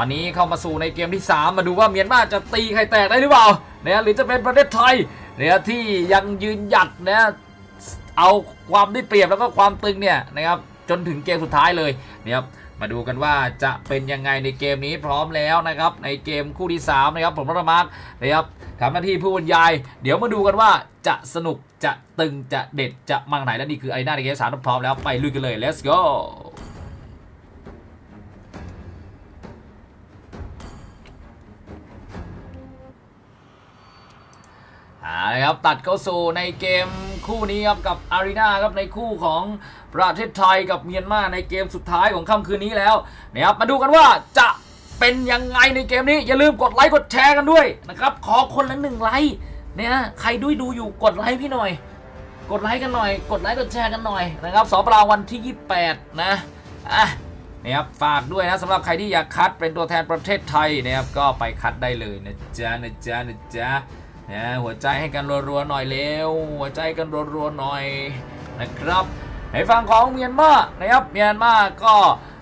ตอนนี้เข้ามาสู่ในเกมที่ 3 มาดูว่าเมียนมาจะตีใครแตกได้หรือเปล่าเนี่ยหรือจะเป็นประเทศไทยเนี่ยที่ยังยืนหยัดนะเอาความได้เปรียบแล้วก็ความตึงเนี่ยนะครับจนถึงเกมสุดท้ายเลยนะครับมาดูกันว่าจะเป็นยังไงในเกมนี้พร้อมแล้วนะครับ ในเกมคู่ที่ 3 นะครับ ผมรัตมาร์กนะครับทำหน้าที่ผู้บรรยาย เดี๋ยวมาดูกันว่าจะสนุกจะตึงจะเด็ดจะมังไหนและนี่คือไอหน้าในเกมสามพร้อมแล้วไปลุยกันเลย let's go อาละครับตัดเข้าสู่ในเกมคู่นี้ครับกับอารีนาครับในคู่ของประเทศไทยกับเมียนมาในเกมสุดท้ายของค่ำคืนนี้แล้วนะครับมาดูกันว่าจะเป็นยังไงในเกมนี้อย่าลืมกดไลค์กดแชร์กันด้วยนะครับขอคนละหนึ่งไลค์เนี่ยใครด้วยดูอยู่กดไลค์พี่หน่อย กดไลค์กันหน่อย กดไลค์กดแชร์กันหน่อยนะครับสอบปราวันที่ 28 นะอะนะครับฝากด้วยนะสำหรับใครที่อยากคัดเป็นตัวแทนประเทศไทยนะครับก็ไปคัดได้เลยนะจ๊ะนะจ๊ะนะจ๊ะ นะหัวใจให้กันรัวๆหน่อยเร็ว หัวใจกันรัวๆหน่อยนะครับในฝั่งของเมียนมานะครับเมียนมาก็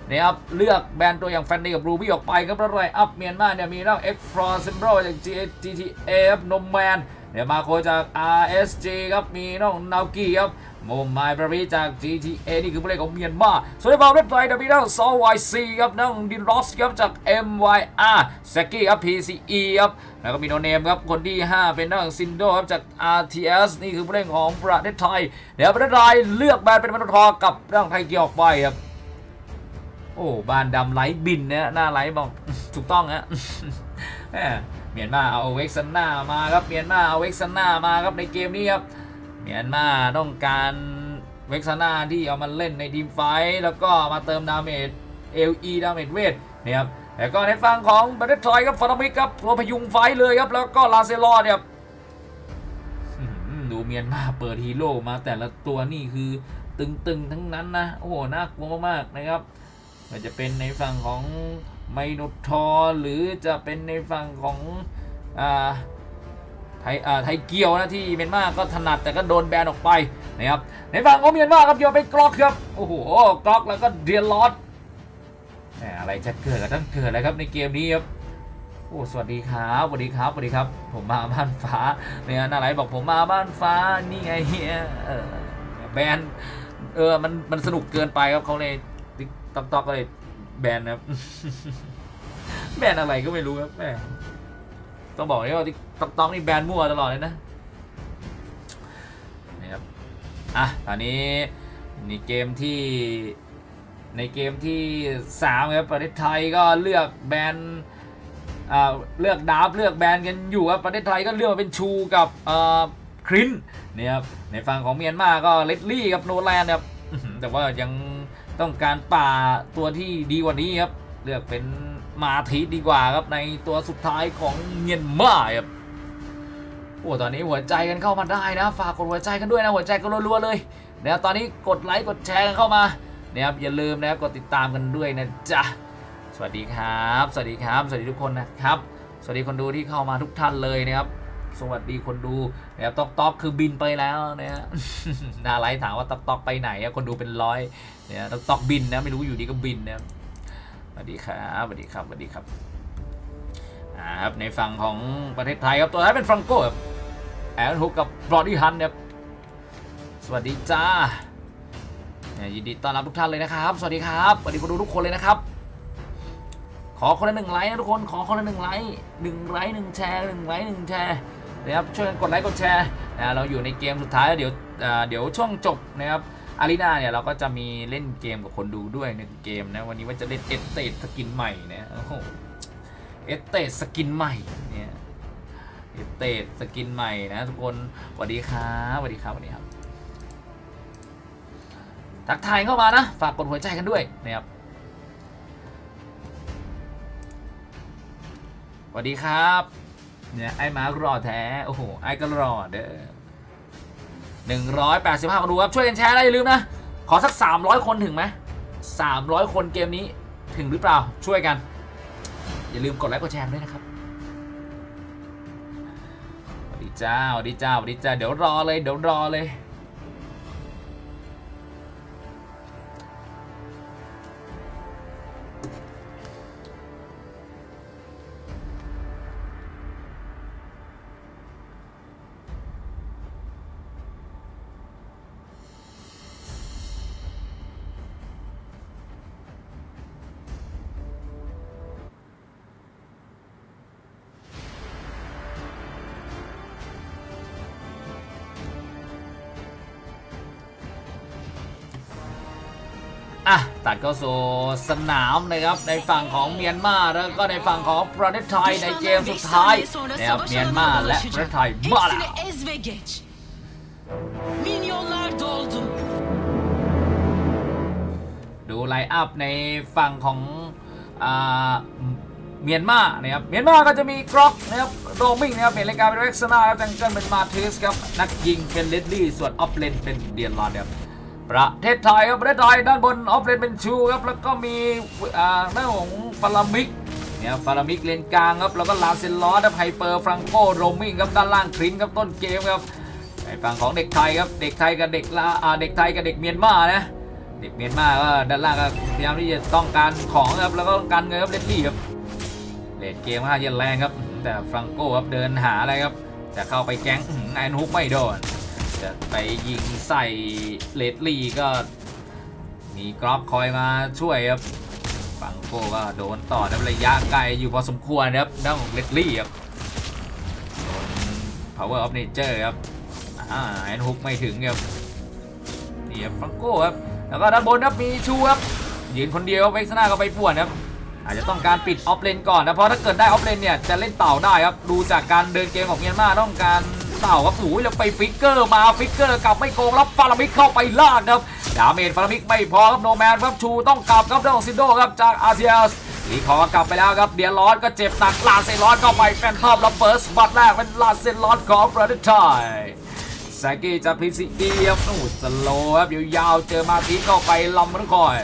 นะครับเลือกแบรนด์ตัวอย่างแฟนดีกับรูบี้ออกไปครับแล้วไรอัพเมียนมาเนี่ยมีน้อง X f r o s i m b r o จาก GTF นมแมนเนี่ยมาโคจาก RSG ครับมีน้องนากีครับ โมมายบรารีจาก GTA นี่คือผู้เล่นของเมียนมาส่วนในบอลเว็บไซต์มีน้องซอ YC ครับน้องดินรอสครับจาก MYR แซกกี้ครับ PCE ครับแล้วก็มีโนเนมครับ คนที่ 5 เป็นนักซินโดครับจาก RTS นี่คือผู้เล่นของประเทศไทย เดี๋ยวประเทศไทยเลือกแบรนด์เป็นมันทอกับเรื่งไทยเกียวออกไปครับ โอ้บานดำไลท์บินเนี่ยหน้าไลท์บอกถูกต้องฮะแหมเมียนมาเอาเว็กซันนามาครับเมียนมาเอาเว็กซันนามาครับในเกมนี้ครับ เมียนมาต้องการเว็กซันนาที่เอามาเล่นในทีมไฟท์แล้วก็มาเติมดาเมจ LE ดาเมจเวทเนี่ยครับแล้วก็ในฝั่งของประเทศไทยครับฟารามิกครับตัวพยุงไฟท์เลยครับ แล้วก็ลาเซลอเนี่ยดูเมียนมาเปิดฮีโร่มาแต่ละตัวนี่คือตึงๆทั้งนั้นนะ โอ้โห น่ากลัวมากๆนะครับมันจะเป็นในฝั่งของไมโนทอร์หรือจะเป็นในฝั่งของอ่า ยไทยเกียวนะที่เมียนมาก็ถนัดแต่ก็โดนแบนออกไปนะครับในฝั่งของเมียนมาครับโยนไปกรอกครับโอ้โหกรอกแล้วก็เดียร์ลอสแหมอะไรจะเกิดก็ต้องเกิดเลยครับในเกมนี้ครับโอ้สวัสดีครับสวัสดีครับสวัสดีครับ ผมมาบ้านฟ้าเนี่ยน่าไรบอกผมมาบ้านฟ้านี่ไงเฮียเออแบนเออมันมันสนุกเกินไปครับเขาเลยต๊อกต๊อกก็เลยแบนนะครับแบนอะไรก็ไม่รู้ครับแม่ ต้องบอกเลยว่าที่ต๊อกต๊อกนี่แบนมั่วตลอดเลยนะนี่ครับอะตอนนี้ในเกมที่ในเกมที่สามครับประเทศไทยก็เลือกแบนอ่าเลือกดาบเลือกแบนกันอยู่ครับประเทศไทยก็เลือกมาเป็นชูกับครินเนี่ยครับในฝั่งของเมียนมาก็เลดลี่กับโนแลนครับแต่ว่ายังต้องการป่าตัวที่ดีกว่านี้ครับเลือกเป็น มาทีดีกว่าครับในตัวสุดท้ายของเมียนมาครับโอ้ตอนนี้หัวใจกันเข้ามาได้นะ ฝากกดหัวใจกันด้วยนะหัวใจกันรัวๆเลยนะครับตอนนี้กดไลค์กดแชร์กันเข้ามานะครับอย่าลืมนะครับกดติดตามกันด้วยนะจ๊ะสวัสดีครับ สวัสดีครับ สวัสดีทุกคนนะครับ สวัสดีคนดูที่เข้ามาทุกท่านเลยนะครับสวัสดีคนดูนะครับต๊อกต๊อกคือบินไปแล้วนะฮะนาไลท์ถามว่าต๊อกต๊อกไปไหนคนดูเป็นร้อยเนี่ยต้องตอกบินนะไม่รู้อยู่ดีก็บินนะส วัสดีครับสวัสดีครับสวัสดีครับอ่าครับในฝั่งของประเทศไทยครับตัวท้ายเป็นฟรังโกครับแอนฮุกกับบรอดี้ฮันเนี่ยสวัสดีจ้ายินดีต้อนรับทุกท่านเลยนะครับ สวัสดีครับสวัสดีคนดูทุกคนเลยนะครับ ขอคนละหนึ่งไลค์นะทุกคนขอคนละหนึ่งไลค์หนึ่งไลค์หนึ่งแชร์หนึ่งไลค์หนึ่งแชร์นะครับช่วยกันกดไลค์กดแชร์นะเราอยู่ในเกมสุดท้ายแล้วเดี๋ยวเดี๋ยวช่วงจบนะครับ อารีนาเนี่ยเราก็จะมีเล่นเกมกับคนดูด้วยหนึ่งเกมนะ วันนี้ว่าจะเล่นเอสเตสกินใหม่นะโอ้โหเอสเตสกินใหม่เนี่ยเอสเตสกินใหม่นะทุกคนสวัสดีครับสวัสดีครับสวัสดีครับทักทายเข้ามานะ ฝากกดหัวใจกันด้วยนะครับสวัสดีครับเนี่ยไอ้มารอแท้ โอ้โห ไอ้ก็รอเด้อ 185คนดูครับช่วยกันแชร์นะอย่าลืมนะ ขอสัก 300 คนถึงไหม300 คนเกมนี้ถึงหรือเปล่าช่วยกัน อย่าลืมกดไลค์กดแชร์ด้วยนะครับสวัสดีจ้าสวัสดีจ้าสวัสดีจ้าเดี๋ยวรอเลยเดี๋ยวรอเลย อะตัดเข้าสู่สนามนะครับในฝั่งของเมียนมาแล้วก็ในฝั่งของประเทศไทยในเกมสุดท้ายนะครับเมียนมาและประเทศไทยมาแล้ว Minyonlar doldu. ดูไลน์อัพในฝั่งของอ่าเมียนมานะครับเมียนมาก็จะมีกรอกนะครับโรมิงนะครับเป็นรายการเป็นเร็กซ์นาครับจังเกิลเป็นมาเทสครับนักยิงเป็นเลดลี่ส่วนออฟเลนเป็นเดียนลอนครับ ประเทศไทยครับประเทศไทยด้านบนออฟเลนเป็นชูครับแล้วก็มีอ่าหน้าของฟารามิกเนี่ยฟารามิกเลนกลางครับแล้วก็ลาเซนลอสครับไฮเปอร์ฟรังโกโรมิงครับด้านล่างครินครับต้นเกมครับในฝั่งของเด็กไทยครับเด็กไทยกับเด็กลาอ่าเด็กไทยกับเด็กเมียนมานะเด็กเมียนมาก็ด้านล่างก็พยายามที่จะต้องการของครับแล้วก็ต้องการเงินครับเลดลี่ครับเลดเกมค่อนข้างจะแรงครับแต่ฟรังโกครับเดินหาอะไรครับจะเข้าไปแก๊งอื้อหือไอนุกไม่โดน จะไปยิงใส่เลดลี่ก็ มีกรอบคอยมาช่วยครับฟังโก้ก็โดนต่อในระยะไกลอยู่พอสมควรครับด้านของเลดลี่ครับโดน power of nature ครับอ่าไอนฮุกไม่ถึงครับนี่ครับฟังโก้ครับแล้วก็ด้านบนครับมีชูครับยืนคนเดียวเวกซ์นาก็ไปป่วนครับอาจจะต้องการปิดออฟเลนก่อนนะเพราะถ้าเกิดได้ออฟเลนเนี่ยจะเล่นเต่าได้ครับดูจากการเดินเกมของเมียนมาต้องการ เต่าครับโอ้ยแล้วไปฟิกเกอร์มาฟิกเกอร์กลับไม่โกงรับฟารามิกเข้าไปลากครับดาเมจฟารามิกไม่พอครับโนแมนครับชูต้องกลับครับด้านของซิโดครับจากอาเซียสรีคอกลับไปแล้วครับเดียร์ลอสก็เจ็บหนักลาเซลอสเข้าไปแฟนทอมแล้วเฟิร์สบัตแรกเป็นลาเซลอสของประเทศไทยซากิจะพิสิตีครับโอ้สโลครับยาวๆเจอมาทีเข้าไปลำมันคอย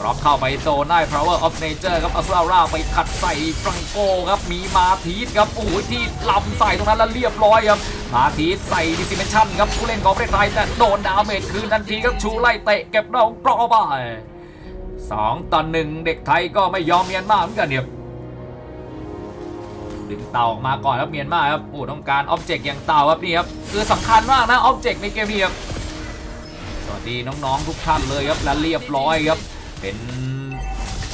กรอบเข้าไปโซนได้ power of nature ครับอัสราราไปขัดใส่ฟรังโกครับ มีมาทีสครับ โอ้โหที่ลำใส่ตรงนั้นแล้วเรียบร้อยครับ มาทีสใส่ดิซิเมชันครับ ผู้เล่นของประเทศไทยแต่โดนดาเมจคืนทันทีครับ ชูไล่เตะเก็บดอกกรอบไปสองต่อหนึ่งเด็กไทยก็ไม่ยอมเมียนมาเหมือนกันเนี่ยดึงเต่าออกมาก่อนครับเมียนมาครับโอ้ต้องการอ็อบเจกต์อย่างเต่าครับนี่ครับคือสำคัญมากนะอ็อบเจกต์ในเกมนี้ครับสวัสดีน้องๆทุกท่านเลยครับและเรียบร้อยครับ เป็น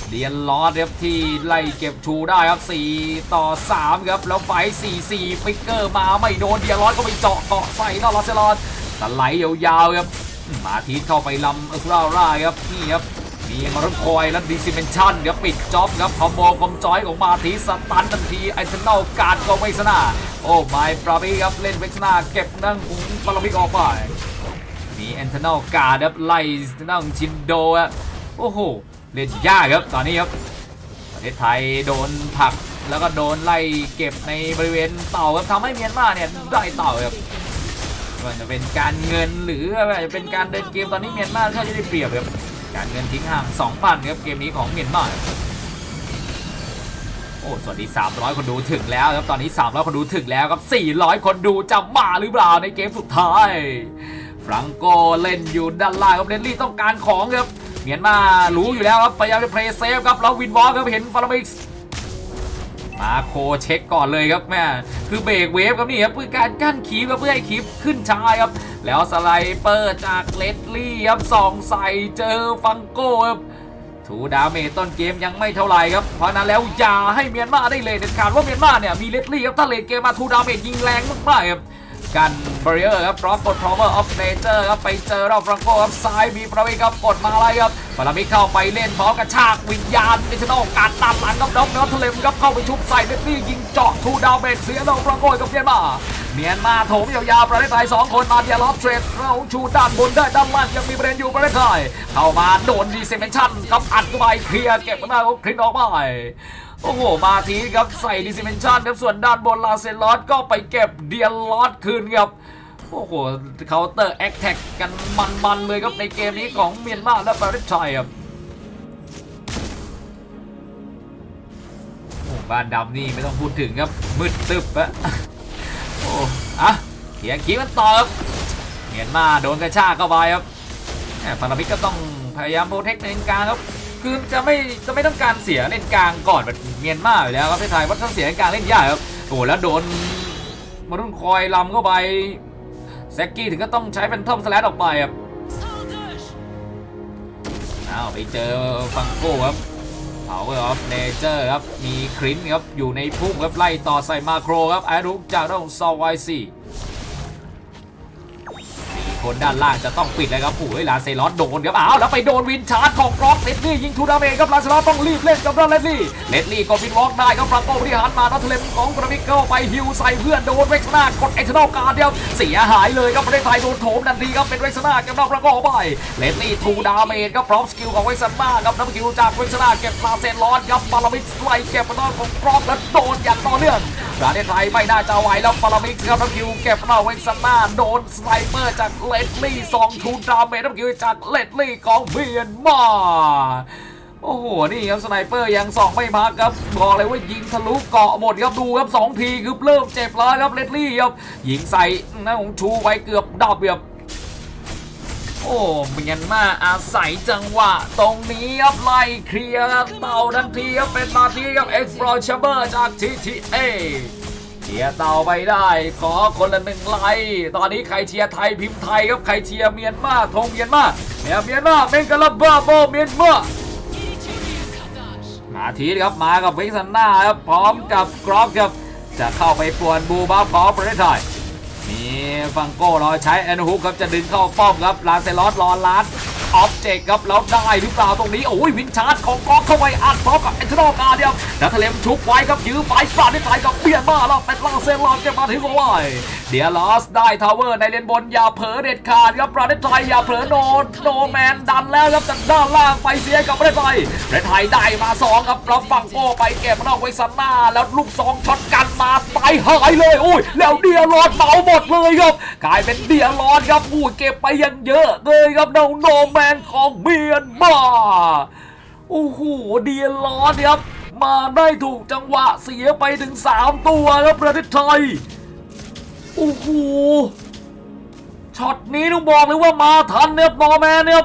เดียนลอสครับที่ไล่เก็บชูได้ครับ 4 ต่อ 3 ครับ แล้วไฟ4 4ฟิกเกอร์มาไม่โดนเดียนลอสก็ไปเจาะเกาะใส่นอลอสเซลอนสไลด์ยาวๆครับมาทีเข้าไปลำเออร์ราร่าครับนี่ครับมีมารคอยและดิซิเมนชันเดี๋ยวปิดจ็อบครับคอมโบคอมจอยของมาทีสตันทันทีไอเทนนอลการก็เวสนาโอ้ไมปราบีครับเล่นเวสนาเก็บนั่งหุงปารามิกออกไปมีแอนเทนอลการครับไล่นั่งชินโดอะ โอ้โหเล่นยากครับตอนนี้ครับประเทศไทยโดนผลักแล้วก็โดนไล่เก็บในบริเวณเต่าครับทำให้เมียนมาเนี่ยได้เต่าครับมันจะเป็นการเงินหรืออาจจะเป็นการเดินเกมตอนนี้เมียนมาเขาจะได้เปรียบครับการเงินทิ้งห่าง2,000ครับเกมนี้ของเมียนมาโอ้สวัสดี 300 คนดูถึงแล้วครับตอนนี้ 300 คนดูถึงแล้วครับ 400 คนดูจะมาหรือเปล่าในเกมสุดท้ายฟรังโกเล่นอยู่ด้านล่างครับเรนลี่ต้องการของครับ มียนมารู้อยู่แล้วครับพยายามจะเพลย์เซฟครับแล้ววินวอล์กครับเห็นฟารามิกส์มาโคเช็คก่อนเลยครับแม่คือเบรกเวฟครับนี่ครับเพื่อการกั้นขีบครับเพื่อให้ขีบขึ้นชายครับ แล้วสไลเปอร์จากเลดลี่ครับสองใส่เจอฟังโก้ครับถูดาเมจต้นเกมยังไม่เท่าไหร่ครับ เพราะนั้นแล้วอย่าให้เมียนมาได้เลยเด็ดขาดว่าเมียนมาเนี่ยมีเลดลี่ครับถ้าเลดเกมมาทูดาเมจยิงแรงมากๆครับ กันเบริเออร์ครับพร้อมกด power of nature ครับไปเจอเราฟรังโกครับซ้ายมีประวิครับกดมาอะไรครับปารามิเข้าไปเล่นพร้อมกระชากวิญญาณดิจิทัลการตัดหลังครับน้องน้อทะเลมครับเข้าไปชุบใส่เบตตี้ยิงเจาะทูดาวเมจเสียเราฟรังโกกับเมียนมาเมียนมาโถมยาวๆประเทศไทยสองคนมาเดียร์ลอฟเทรดเราชูด้านบนได้ด้านล่างยังมีประเด็นอยู่ประเทศไทยเข้ามาโดนดีเซเมชันครับอัดเข้าไปเคลียร์เก็บมาได้ครับคลิกออกไป โอ้โห มาทีครับใส่ดิซิเมนชันครับส่วนด้านบนลาเซลอสก็ไปเก็บเดียลอสคืนครับโอ้โหเคาน์เตอร์แอคแท็กกันมันๆเลยครับในเกมนี้ของเมียนมาและประเทศไทยครับโอ้บ้านดำนี่ไม่ต้องพูดถึงครับมืดตึบอะโอ้อะเขียงขีมันต่อครับเมียนมาโดนกระชากเข้าไปครับแหมฟารามิกก็ต้องพยายามโปรเทคเลนกางครับ คือจะไม่จะไม่ต้องการเสียเล่นกลางก่อนแบบเมียนมาอยู่แล้วครับประเทศไทยเพราถ้าเสียเลนกลางเล่นยากครับโอ้โหแล้วโดนมารุ่นคอยลำเข้าไปแซกกี้ถึงก็ต้องใช้เป็นทอมสแลดออกไปครับอ้าวไปเจอฟังโก้ครับ Power of Nature ครับ มีครินครับ อยู่ในพุ่มครับ ไล่ต่อใส่มาโครครับไอรุกจากด้านของซอลไวซี่ คนด้านล่างจะต้องปิดเลยครับโอ้ยลาเซลอสโดนครับอ้าวแล้วไปโดนวินชาร์จของกรอกเลดลี่ยิงทูดาเมจครับลาเซลอสต้องรีบเล่นกับด้านเลดลี่เลดลี่กดวินวอล์กได้ครับฟรังโกบริหารมานัทเลมของกรามิกเข้าไปฮิวใส่เพื่อนโดนเวกซ์นากดเอ็กซ์นอลการ์ดเดียวเสียหายเลยครับประเทศไทยโดนโถมทันทีครับเป็นเวกซ์นาก็บนอกฟรังโกไปเลดลี่ทูดาเมจครับพร้อมสกิลของเวกซ์นาครับนับสกิลจากเวกซ์นาเก็บลาเซลอสครับปารามิกไล่เก็บมาด้านของกรอกแล้วโดนอย่างต่อเนื่องประเทศไทยไม่น่าจะไหวแล้วปารามิกครับนับคิวเก็บมาเวกซ์นาโดนสไนเปอร์จากเลดลี่สองทูดาเมจนับคิวจากเลดลี่ของเมียนมาโอ้โห นี่ครับสไนเปอร์ยังส่องไม่พักครับบอกเลยว่ายิงทะลุเกาะหมดครับดูครับสองทีคือเริ่มเจ็บแล้วครับเลดลี่ครับยิงใส่หน้าของชูไว้เกือบดับครับโอ้เมียนมาอาศัยจังหวะ ตรงนี้ครับไล่เคลียร์เต่าทันทีครับเป็นมาทีครับเอ็กซ์ฟลอร์ชเบอร์จาก TTA เชียร์เต่าไปได้ ขอคนละหนึ่งไลค์ตอนนี้ใครเชียร์ไทยพิมพ์ไทยครับใครเชียร์เมียนมาธงเมียนมาเมียเมียนมาเป็นกะละบ้าโบเมียนมามาทีครับมากับวิกซันนาครับพร้อมกับกรอบครับจะเข้าไปป่วนบูบัฟของประเทศไทยมีฟังโก้รอใช้แอนฮุกครับจะดึงเข้าป้อมครับลาเซลอสรอลัด ออบเจกครับแล้วได้หรือเปล่าตรงนี้โอ้ยวินชาร์จของกรอกเข้าไปอัดพร้อมกับเอ็นทรอกาเดียวนัทเลมชุบไว้ครับยื้อไฟปราดในไทยกับเบียนมาแล้วเป็นลาเซลอสเก็บมาถึงเอาไว้เดียลอสได้ทาวเวอร์ในเลนบนอย่าเผลอเด็ดขาดครับประเทศไทยอย่าเผลอโนโนแมนดันแล้วครับจากด้านล่างไปเสียกับประเทศไทยประเทศไทยได้มาสองครับแล้วฝั่งโก้ไปเก็บนอกไว้ซันหน้าแล้วลูกสองช็อตกันมาไปหายเลยโอ้ยแล้วเดียรอดเมาหมดเลยครับกลายเป็นเดียรอดครับอู้เก็บไปยังเยอะเลยครับโนโนแมนของเมียนมาโอ้โหเดียรอดครับมาได้ถูกจังหวะเสียไปถึง 3 ตัวครับประเทศไทยโอ้โหช็อตนี้ต้องบอกเลยว่ามาทันเนี่ยนอแมนเนี่ย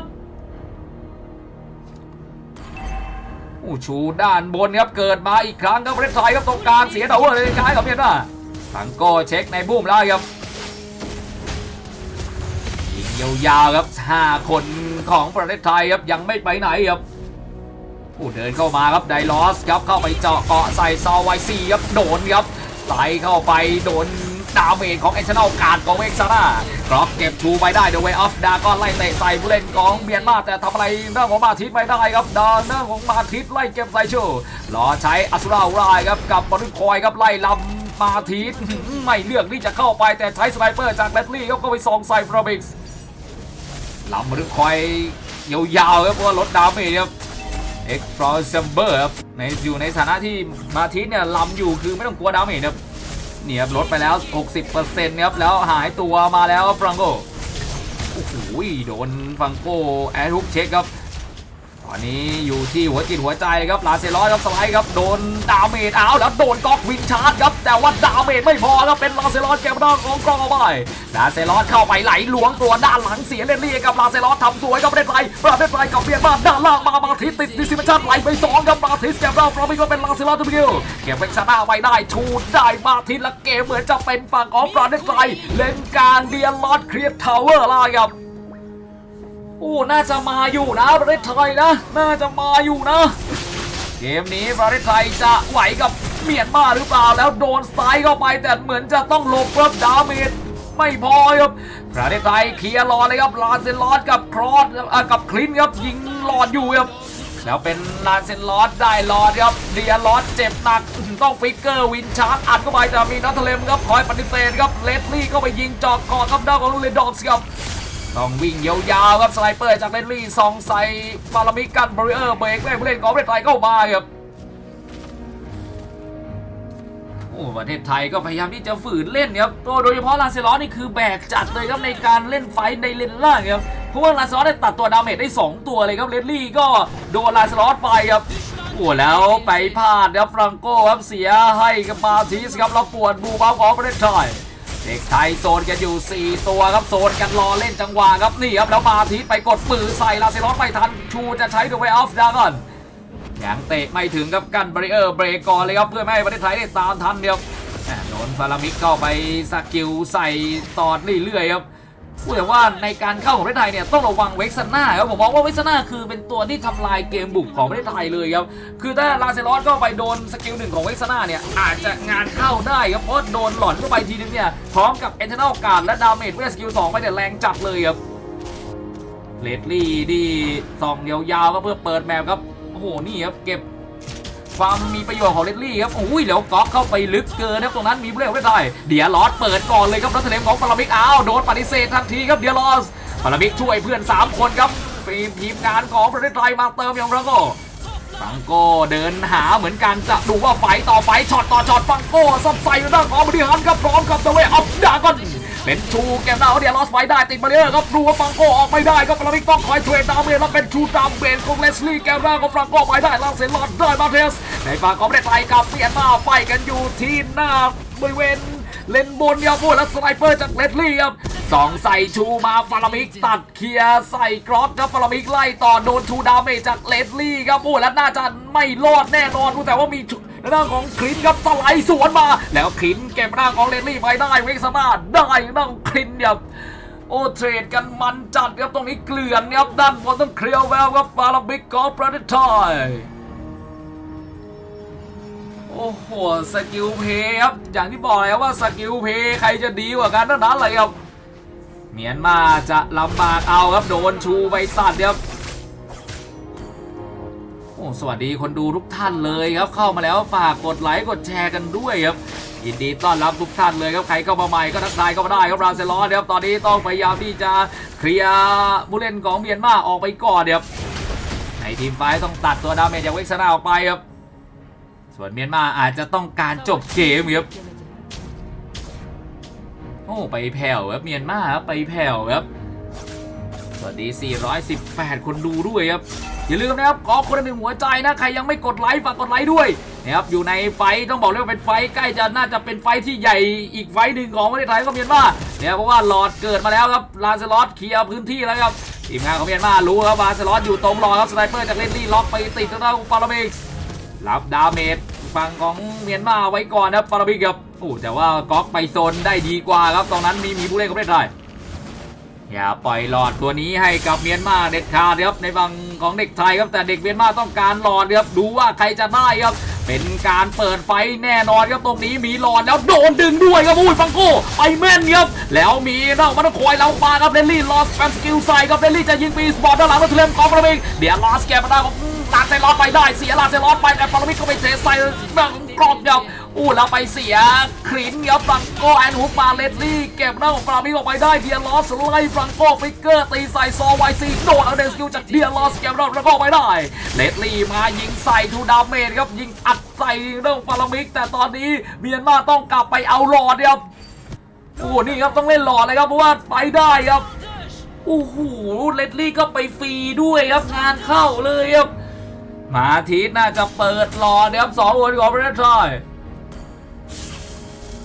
ผู้ชูด้านบนครับเกิดมาอีกครั้งครับประเทศไทยครับตรงกลางเสียดาวเวอร์เลยคล้ายกับเมียนมาทังโก้เช็คในบูมแล้วครับยิงยาวๆครับ 5 คน ของประเทศไทยครับยังไม่ไปไหนครับผู้เดินเข้ามาครับไดลอสครับเข้าไปเจาะเกาะใส่ซอไวซีครับโดนครับใส่เข้าไปโดนดาเมจของเอชแนลการ์ดของเวกซาร่ากรอกเก็บชูไปได้เดอะเวออฟดาก็ไล่เตะใส่ผู้เล่นของเมียนมาแต่ทำอะไรเรื่องของมาทิตไม่ได้ครับดาเรื่องของมาทิตไล่เก็บใส่ชูรอใช้อัสุราอุรายครับกับบอลคอยครับไล่ลำมาทิตไม่เลือกที่จะเข้าไปแต่ใช้สไนเปอร์จากแบตลี่ครับก็ไปส่องใส่ฟรบิกส์ ลำบอคอยยาวๆครับเพราะว่าลดดาเมจครับเอ็กซ์ฟลอร์ซัมเบอร์ครับในอยู่ในฐานะที่มาทิสเนี่ยลำอยู่คือไม่ต้องกลัวดาเมจครับเนี่ยรับลดไปแล้ว 60%ครับแล้วหายตัวมาแล้วฟรังโกโอ้โหโดนฟังโกแอร์ทุกเช็คครับ ตอนนี้อยู่ที่หัวจิตหัวใจครับลาเซลอสครับสไลด์ครับโดนดาเมจเอาแล้วโดนก๊อกวินชาร์จครับแต่ว่าดาเมจไม่พอครับเป็นลาเซลอสเก็บดองของกรองเอาไปลาเซลอสเข้าไปไหลหลวงตัวด้านหลังเสียเล่นเรียกับลาเซลอสทำสวยกับประเทศไทยประเทศไทยกับเบียนมาด้านล่างมามาทิสติดดิซิมชันไหลไปสองครับมาทิสเก็บดาวฟรอมิงก็เป็นลาเซลอสทุกคิวเก็บเวกซาน่าไว้ได้ชูดได้มาทิสและเกมเหมือนจะเป็นฝั่งของประเทศไทยเล่นการเดียนลอดเครียดทาวเวอร์ล่าครับ อ้น่าจะมาอยู่นะประเทศไทยนะ น่าจะมาอยู่นะ เกมนี้ประเทศไทยจะไหวกับเมียนมาหรือเปล่าแล้วโดนสไตล์เข้าไปแต่เหมือนจะต้องหลบครับดาเมจไม่พอครับประเทศไทยเคลียร์รอเลยครับลาเซนลอสกับครอสกับคลินครับยิงหลอดอยู่ครับแล้วเป็นลาเซนลอสได้หลอดครับเดียลอสเจ็บหนักต้องฟิกเกอร์วินชาร์จอัดเข้าไปแต่มีนัทเลมครับคอยปฏิเสธครับเลสลี่ก็ไปยิงจอกคอครับด้านของเลดอกส์ครับ ต้องวิ่งยาวๆครับสไนเปอร์จากเลนลี่ซองใส่ปารามิกันบริเออร์เบรกแม่ผู้เล่นของประเทศไทยเข้ามาครับโอ้ประเทศไทยก็พยายามที่จะฝืนเล่นครับตัวโดยเฉพาะลาเซลอสนี่คือแบกจัดเลยครับในการเล่นไฟในเลนล่างครับเพราะว่าลาเซลอสได้ตัดตัวดาเมจได้ 2 ตัวเลยครับเลนลี่ก็โดนลาเซลอสไปครับโอ้แล้วไปพลาดครับฟรังโก้ครับเสียให้กับมาทิสครับแล้วปวดบูบ้าของประเทศไทย เด็กไทยโซนกันอยู่ 4 ตัวครับโซนกันรอเล่นจังหวะครับนี่ครับแล้วมาทีไปกดปืนใส่ลาเซลอสไม่ทันชูจะใช้ดูไวออฟดากอนยังเตะไม่ถึงครับกันบริเออร์เบรกก่อนเลยครับเพื่อไม่ให้ประเทศไทยได้ตามทันเดียวโดนฟารามิกเข้าไปสกิลใส่ตอดเรื่อยๆครับ พูดแต่ว่าในการเข้าของประเทศไทยเนี่ยต้องระวังเวกซ์นาครับผมมองว่าเวกซ์นาคือเป็นตัวที่ทำลายเกมบุกของประเทศไทยเลยครับคือถ้าลาเซลอสก็ไปโดนสกิลหนึ่งของเวกซ์นาเนี่ยอาจจะงานเข้าได้ครับเพราะโดนหล่อนเข้าไปทีนึงเนี่ยพร้อมกับเอเทอร์นอลการ์ดและดาเมจเวสกิลสองไปเนี่ยแรงจัดเลยครับเลดลี่ดีส่องยาวๆก็เพื่อเปิดแมปครับโอ้โหนี่ครับเก็บ ความมีประโยชน์ของเลดลี่ครับอุ้ยแล้วก๊อกเข้าไปลึกเกินนะครับตรงนั้นมีผู้เล่นไม่ได้ เดียร์ลอสเปิดก่อนเลยครับรัตเลมของปารามิกอ้าวโดนปฏิเสธทันทีครับเดียร์ลอสปารามิกช่วยเพื่อน 3 คนครับทีมทีมงานของประเทศไทยมาเติมอย่างไรก็ฟังโก้เดินหาเหมือนกันจะดูว่าไฟต่อไฟช็อตต่อช็อตฟังโก้ซับใส่ด้านของบริหารครับพร้อมกับเดเวออฟดากอน เป็นชูแกมดาวเดียร์ลอสไฟได้ติดมาเลยครับดูว่าฟังโกออกไม่ได้ครับปารามิกต้องคอยเทรดดาวเมจแล้วเป็นชูดาวเมจของเลสลี่แกมดาวของฟังโกไปได้ลางเซนลอดได้มาเทส ในฝั่งของประเทศไทยกับเมียนมาไฟกันอยู่ที่หน้าบริเวณเลนบนครับโอ้แล้วสไนเปอร์จากเลดลี่ครับสองใส่ชูมาฟารามิกตัดเคลียร์ใส่กรอสครับฟารามิกไล่ต่อโดนชูดาเมจจากเลดลี่ครับโอ้แล้วน่าจะไม่รอดแน่นอนแต่ว่ามี ในด้าของคลินครับสไลด์สวนมา แล้วคลินเก็บร่างของเลดลี่ไปได้เวกสมาได้ด้านของคลินครับโอเทรดกันมันจัดครับตรงนี้เกลื่อนครับด้านบนต้องเคลียร์แววครับฟารามิกของประเทศไทยโอ้โหสกิลเพย์ครับอย่างที่บอกแล้วว่าสกิลเพย์ใครจะดีกว่ากันเท่านั้นเลยครับเมียนมาจะลำบากเอาครับโดนชูไปตัดครับ อ้สวัสดีคนดูทุกท่านเลยครับเข้ามาแล้วฝากกดไลค์กดแชร์กันด้วยครับยินดีต้อนรับทุกท่านเลยครับใครเข้ามาใหม่ก็ทักทายเข้ามาได้ครับราเซลอนครับตอนนี้ต้องพยายามที่จะเคลียร์ผู้เล่นของเมียนมาออกไปก่อนครับในทีมไฟต้องตัดตัวดาเมจจากเวกซนาออกไปครับส่วนเมียนมาอาจจะต้องการจบเกมครับโอ้ไปแผ่วครับเมียนมาครับไปแผ่วครับสวัสดี 418 คนดูด้วยครับ อย่าลืมนะครับขอคนละหนึ่งหัวใจนะใครยังไม่กดไลค์ฝากกดไลค์ด้วยนะครับอยู่ในไฟต้องบอกเลยว่าเป็นไฟใกล้จะน่าจะเป็นไฟที่ใหญ่อีกไฟหนึ่งของประเทศไทยก็เมียนมาเนี่ยเพราะว่าหลอดเกิดมาแล้วครับลาเซลอสเคลียร์พื้นที่แล้วครับทีมงานของเมียนมารู้ครับลาเซลอสอยู่ตรงรอครับสไนเปอร์จากเลนลี่ล็อกไปติดทางด้านฟาราเมกรับดาเมจฝั่งของเมียนมาไว้ก่อนนะครับปาราบิกครับโอ้แต่ว่าก๊อกไปโซนได้ดีกว่าครับตรงนั้นมีมีผู้เล่นของประเทศไทย อย่าปล่อยหลอดตัวนี้ให้กับเมียนมาเด็ดขาดครับในฝั่งของเด็กไทยครับแต่เด็กเมียนมาต้องการหลอดครับดูว่าใครจะได้ครับเป็นการเปิดไฟแน่นอนครับตรงนี้มีหลอดแล้วโดนดึงด้วยครับอุ้ยฟังโก้ไปแม่นครับแล้วมีน้องมันคอยแล้วปาครับเดลลี่ลอสแปมสกิลใส่ครับเดลลี่จะยิงปีสปอร์ตด้านหลังแล้วเทเลมของปราบิกเดี๋ยวลอสแกมาได้ครับลากเซลอดไปได้เสียลากเซลอดไปแต่ปรมิตก็ไปเทใส่ดังกรอบยับ อู้แล้วไปเสียครินครับฟรังโกแอนฮุกมาเลดลี่เก็บหน้าของปรามิกออกไปได้เดียร์ลอสไล่ฟรังโกฟิกเกอร์ตีใส่ซอไวซีโดนเอาเดนสกิลจากเดียร์ลอสเก็บหน้าแล้วก็ไปได้เลดลี่มายิงใส่ทูดาเมจครับยิงอัดใส่เรื่องปรามิก แต่ตอนนี้เมียนมาต้องกลับไปเอาหลอดครับโอ้โหนี่ครับต้องเล่นหลอดเลยครับเพราะว่าไปได้ครับโอ้โหเลดลี่ก็ไปฟรีด้วยครับงานเข้าเลยครับมาทีน่าจะเปิดรอนะครับสองคนของประเทศไทย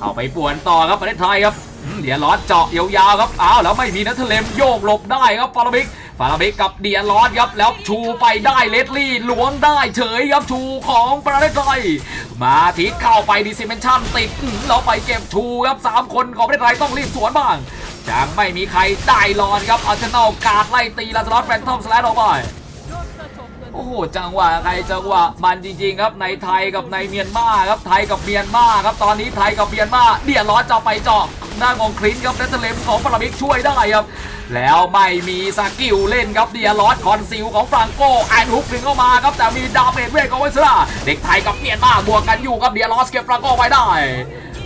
เอาไปป่วนต่อครับประเทศไทยครับเดียร์ลอสเจาะยาวๆครับอ้าวแล้วไม่มีนัทเลมโยกหลบได้ครับฟาราบิกฟาราบิกกับเดียร์ลอสครับแล้วชูไปได้เลดลี่ล้วงได้เฉยครับชูของประเทศไทยมาทีสเข้าไปดิซิเมนชั่นติดแล้วไปเก็บชูครับสามคนของประเทศไทยต้องรีบสวนบ้างจังไม่มีใครได้รอนครับอาร์เซนอลการ์ดไล่ตีลาสลอสแฟนทอมสแลดออกไป อ้โหจังหวะใครจังหวะมันจริงๆครับในไทยกับในเมียนมาครับไทยกับเมียนมาครับตอนนี้ไทยกับเมียนมาเดียร์ล้อจะไปเจาะหน้าของคลินครับเนเธอร์เลมของปรามิกช่วยได้ครับแล้วไม่มีสกิลเล่นครับเดียร์ลอสคอนซิลของฟรังโกแอนฮุกดึงเข้ามาครับแต่มีดาเมจเวทของเวสลาเด็กไทยกับเมียนมาบวกกันอยู่ครับเดียร์ลอสเก็บฟรังโกไว้ได้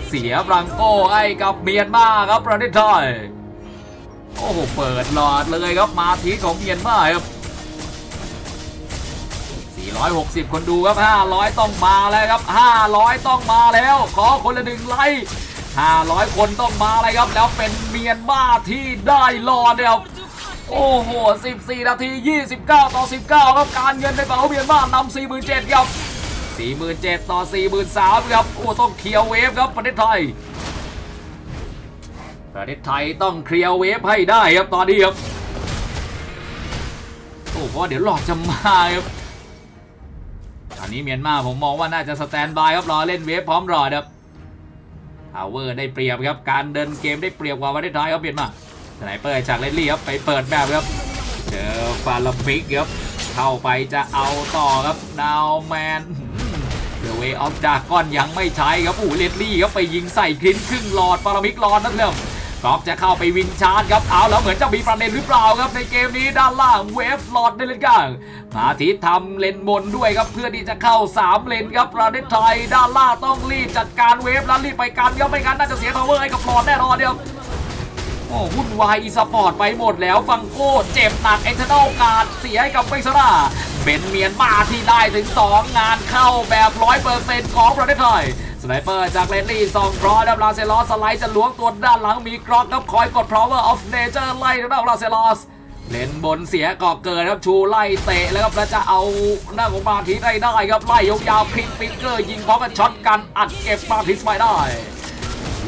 เสียฟรังโกให้กับเมียนมาครับประเทศไทยโอ้โหเปิดหลอดเลยครับมาทีของเมียนมาครับ 460 คนดูครับ 500 ต้องมาแล้วครับ 500 ต้องมาแล้ว ขอคนละหนึ่งไลค์500 คนต้องมาเลยครับ แล้วเป็นเมียนมาที่ได้รอดครับโอ้โห 14 นาที 29 ต่อ 19 ครับ การเงินในฝั่งเมียนมานำ47,000ครับ 47,000 ต่อ 43,000ครับ โอ้ ต้องเคลียร์เวฟครับประเทศไทย ประเทศไทยต้องเคลียร์เวฟให้ได้ครับตอนนี้ครับ โอ้เพราะเดี๋ยวหลอดจะมาครับ อนนี้เมียนมาผมมองว่าน่าจะสแตนบายครับรอเล่นเวฟพร้อมรอครับทาวเวอร์ได้เปรียบครับการเดินเกมได้เปรียบกว่าประเทศไทยครับเมียนมาไนเปอร์จากเลนลี่ครับไปเปิดแบบครับเจอฟาลาฟิกครับเข้าไปจะเอาต่อครับดาวแมนเดอะเวออฟดากอนยังไม่ใช้ครับอู้เลดลี่ครับไปยิงใส่คลินครึ่งหลอดฟารามิกรอนนั่นเรื่อง กอฟจะเข้าไปวิงชาร์จครับเอาแล้วเหมือนจะมีประเด็นหรือเปล่าครับในเกมนี้ด้านล่างเวฟหลอดในเลนกลางมาทิตทำเลนบนด้วยครับเพื่อที่จะเข้า 3 เลนครับประเทศไทยด้านล่างต้องรีบจัดการเวฟแล้วรีบไปกันครับไม่งั้นน่าจะเสียทาวเวอร์ให้กับหลอดแน่นอนเดียวโอ้วุ่นวายอีสปอร์ตไปหมดแล้วฟังโก้เจ็บหนักเอ็นเทอร์นอลการดเสียให้กับเวกซราเป็นเมียนมาที่ได้ถึง 2 งานเข้าแบบ 100%ของประเทศไทย สไนเปอร์จากเลนลี่ซองพรอดับลาเซลอสสไลด์จะล้วงตัวด้านหลังมีกรอกครับคอยกด power of nature ไล่ทางด้านลาเซลอสเล่นบนเสียก่อเกิดครับชูไล่เตะแล้วครับแล้วจะเอาหน้าของมาทิสได้ได้ครับไล่ยาวๆคลิกฟิกเกอร์ยิงพร้อมกับช็อตกันอัดเก็บมาทิสไปได้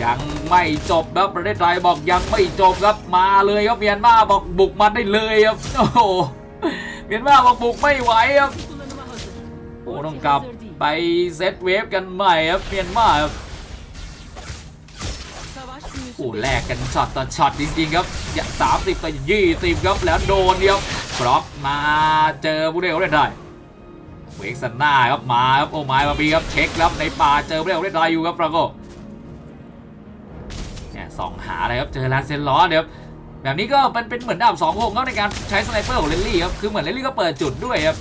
ยังไม่จบครับประเทศไทยบอกยังไม่จบครับมาเลยครับเมียนมาบอกบุกมาได้เลยครับโอ้โหเมียนมาบอกบุกไม่ไหวครับโอ้ต้องกลับ ไปเซตเวฟกันใหม่ครับเมียนมาครับโอ้แลกกันช็อตต่อช็อตจริงๆครับอย่าสามสิบต่อยี่สิบครับแล้วโดนเดียวบล็อกมาเจอผู้เล่นขอเทศไทยเวกซันหน่าครับมาครับโอ้ไม้มาบีครับเช็คครับในป่าเจอผู้เล่นขอเทศไทยอยู่ครับฟรังโกเนี่ยสองหาเลยครับเจอลานเซนล้อเดี๋ยวแบบนี้ก็เป็นเป็นเหมือนดาบสองคมครับในการใช้สไนเปอร์ของเลนลี่ครับคือเหมือนเลนลี่ก็เปิดจุดด้วยครับ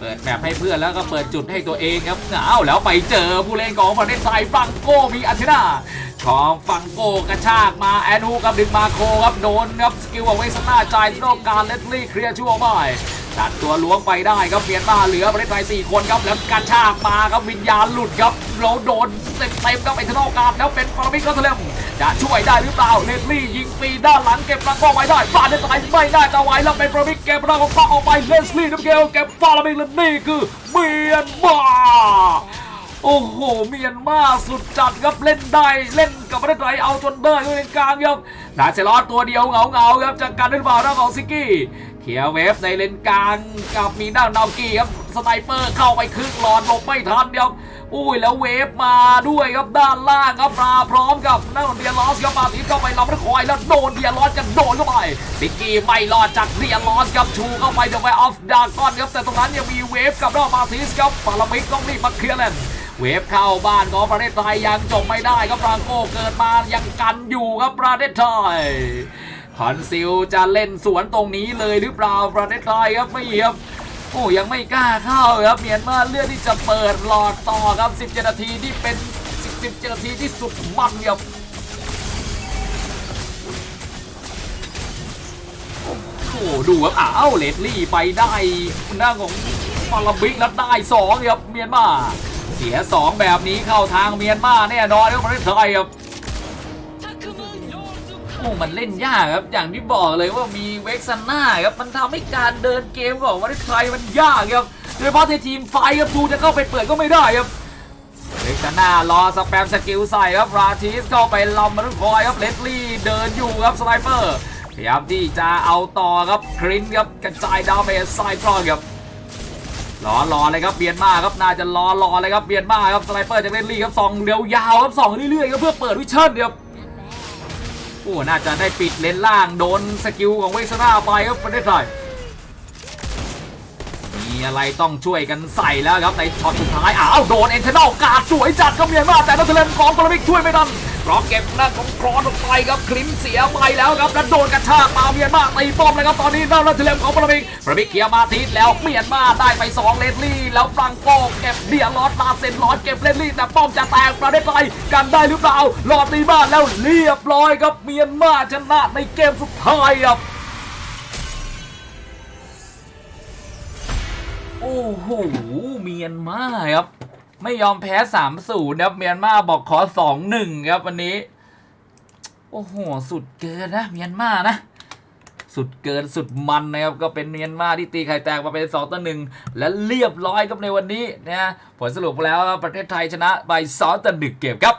เปิดแบบให้เพื่อนแล้วก็เปิดจุดให้ตัวเองครับอ้าวแล้วไปเจอผู้เล่นของประเดสไทยฟังโก้มีอันเทนาของฟังโก้กระชากมาแอนฮูกับดึงมาโคครับโดนครับสกิลของเวสนาจ่ายที่ต้องการเลสลี่เคลียร์ชั่วไป ตัดตัวล้วงไปได้ครับเมียนมาเหลือประเทศไทย4คนครับแล้วกระชากมาครับวิญญาณหลุดครับแล้วโดนเต็มๆครับไอ้ทนอการแล้วเป็นปรมิกก็เทเลมจะช่วยได้หรือเปล่าเลนลี่ยิงฟรีด้านหลังเก็บรังก็ไว้ได้ฟาดได้ตายไม่ได้จะไหวแล้วเป็นปรมิกเก็บรังก็ออกไปเลสลี่น้ำเกลเก็บฟาลามิกและนี่คือเมียนมาโอ้โห เมียนมาสุดจัดครับเล่นได้เล่นกับประเทศไทยเอาจนเบอร์ด้วยกลางครับนาเซลอสตัวเดียวเงาเงาๆครับจากการเล่นบอลด้านของซิกกี้ เคียเวฟในเลนกลางกับมีด้านดาวกี้ครับสไนเปอร์เข้าไปครึ่งหลอดลบไม่ทันเดียวอุ้ยแล้วเวฟมาด้วยครับด้านล่างครับมาพร้อมกับนั่นเดียร์ลอสครับมาทีเข้าไปลำนักคอยแล้วโดนเดียร์ลอสกันโดนเข้าไปซิกกี้ไม่รอดจากเดียร์ลอสครับชูเข้าไปเดอะไวออฟดากอนครับแต่ตรงนั้นยังมีเวฟกับรอบมาทิสครับปารามิกต้องรีบมาเคลียร์แลนเวฟเข้าบ้านของประเทศไทยยังจบไม่ได้ครับฟรางโกเกิดมายังกันอยู่ครับประเทศไทย คอนซิลจะเล่นสวนตรงนี้เลยหรือเปล่าประเทศไทยครับไม่ครับโอ้ยังไม่กล้าเข้าครับเมียนมาเลือกที่จะเปิดหลอดต่อครับ 17 นาทีที่เป็น 17 นาทีที่สุดมันครับโอ้ดูครับอ้าวเลดลี่ไปได้หน้าของปาราบิกแล้วได้สองครับเมียนมา เสีย 2 แบบนี้เข้าทางเมียนมาแน่นอนครับประเทศไทยครับ โอ้มันเล่นยากครับ อย่างที่บอกเลยว่ามีเวกซันนาครับ มันทำให้การเดินเกมของประเทศไทยมันยากครับโดยเฉพาะในทีมไฟครับดูจะเข้าไปเปิดก็ไม่ได้ครับเวกซันนารอสแปมสกิลใส่ครับราทิสเข้าไปลำมันคอยครับเลสลี่เดินอยู่ครับสไนเปอร์พยายามที่จะเอาต่อครับครินครับกระจายดาวเมจไซคลอนครับรอรอเลยครับเบียนมาครับน่าจะรอรอเลยครับเบียนมาครับสไนเปอร์จากเลนลี่ครับส่องเดียวยาวครับส่องเรื่อยๆครับเพื่อเปิดวิชั่นครับ โอ้น่าจะได้ปิดเลนล่างโดนสกิลของเวสนาไปครับประเทศไทยมีอะไรต้องช่วยกันใส่แล้วครับในช็อตสุดท้ายอ้าวโดนเอ็นเทอร์นอลกาดสวยจัดก็เมียนมาแต่นัทเทเลนของโคลมิกช่วยไม่ทัน รอเก็บหน้าของครอนออกไปครับคลิมเสียไปแล้วครับแล้วโดนกระชากมาเมียนมาตีป้อมเลยครับตอนนี้หน้านัทเทเลนของโคลมิกโคลมิกเคลียร์มาทีแล้วเมียนมาได้ไป 2 เลนลี่แล้วฟรังโกเก็บเดียร์ลอดลาเซนลอดเก็บเลนลี่แต่ป้อมจะแตกประเทศไทยกันได้หรือเปล่าลอดตีบ้านแล้วเรียบร้อยครับเมียนมาชนะในเกมสุดท้ายครับโอ้โหเมียนมาครับ ไม่ยอมแพ้3-0ครับเมียนมาบอกขอสองหนึ่งครับวันนี้ โอ้โห สุดเกินนะเมียนมานะ สุดเกินสุดมันนะครับ ก็เป็นเมียนมาที่ตีไข่แตกมาเป็น2ต่อหนึ่งและเรียบร้อยครับในวันนี้นะผลสรุปแล้วประเทศไทยชนะไป2ต่อหนึ่งเกมครับ